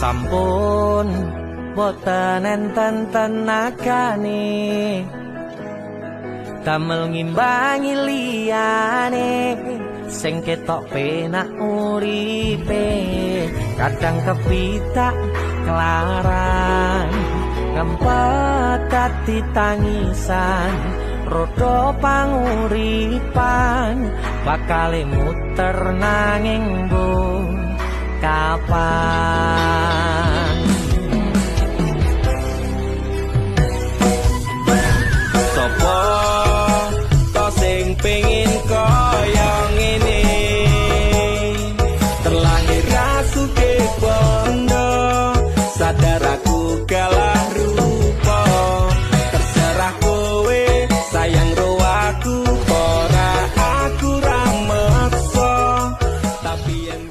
sampun boten enten tenagane damel ngimbangi liyane sing ketok penak uripe. Kadang kepitak kelaran ngempet dadi tangisan. Rodo panguripan bakal muter nanging bu apa to sing pengin kaya ngene? Terlahir aku kepondo sadar aku kalah rupa. Terserah kowe sayang roaku ora aku ramakso tapi yen